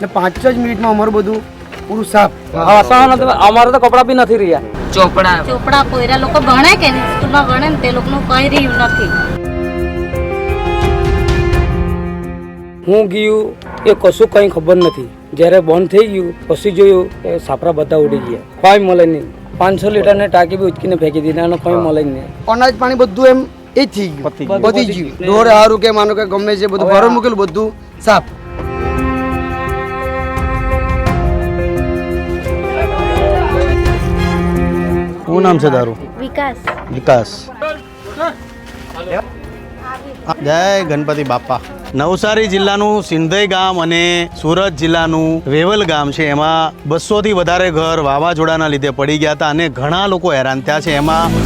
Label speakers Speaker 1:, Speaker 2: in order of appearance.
Speaker 1: ને પાંચ જ મિનિટમાં અમારું બધું પૂરું સાફ.
Speaker 2: વાસણ નથી અમારે તો કપડાં બી નથી રહ્યા.
Speaker 3: ચોપડા.
Speaker 4: ચોપડા પોયરા લોકો ભણે કે નહીં? સ્કૂલમાં ભણે ને તે લોકોનું કઈ રહ્યું નથી.
Speaker 2: હું ગયું એ કશું કંઈ ખબર નથી. જ્યારે બંધ થઈ ગયું પછી જોયું કે સાપરા બધા ઉડી ગયા. કોઈ મળે નહીં. પાંચસો લીટરની ટાંકી બી ઉચકીને ફેંકી દીધી અને કોઈ મળે જ નહીં.
Speaker 1: અનાજ પાણી બધું એમ એ જ થઈ ગયું. બધી ગયું. ઢોર હારું કે માનો કે ગમે છે બધું ભરણ મૂકેલું બધું સાફ.
Speaker 5: શું નામ છે તારું?
Speaker 4: વિકાસ.
Speaker 5: વિકાસ. જય ગણપતિ બાપા. નવસારી જિલ્લાનું સિંધઈ ગામ અને સુરત જિલ્લાનું વેવલ ગામ છે. એમાં બસોથી વધારે ઘર વાવાઝોડાના લીધે પડી ગયા હતા અને ઘણા લોકો હેરાન થયા છે. એમાં